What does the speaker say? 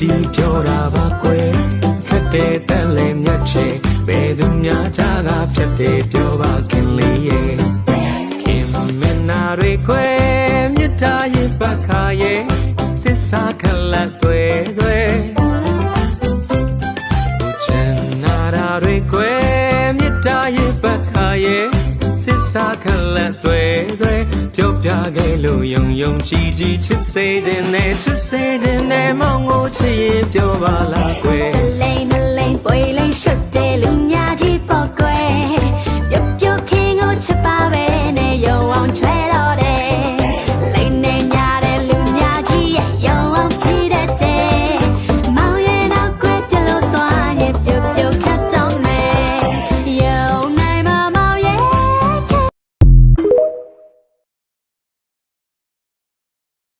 တီးပြောတာပါကွယ်ခက်တဲ့တန်လဲမြတ်ချေဘယ်သူများချာကဖြတ်တယ်ပြောပါခင်လေးရဲ့ခင်မနာတွေကွယ်မြတ်တာရဲ့ပခါရဲ့သစ္စာခလက်တွေတွေချန်နာရာတွေကွယ်မြတ်တာရဲ့ပခါရဲ့သစ္စာခလက်တွေတွေ ပြောပြခဲ့လို့ယုံယုံကြည်ကြည်ချစ်စေတဲ့နဲ့ချစ်စေတဲ့နဲ့မောင်ကိုချစ်ရင်ပြောပါလားကွယ်တလိမ့်မလိမ့်ပွေလိမ့်ရှုတ်တဲ့လူ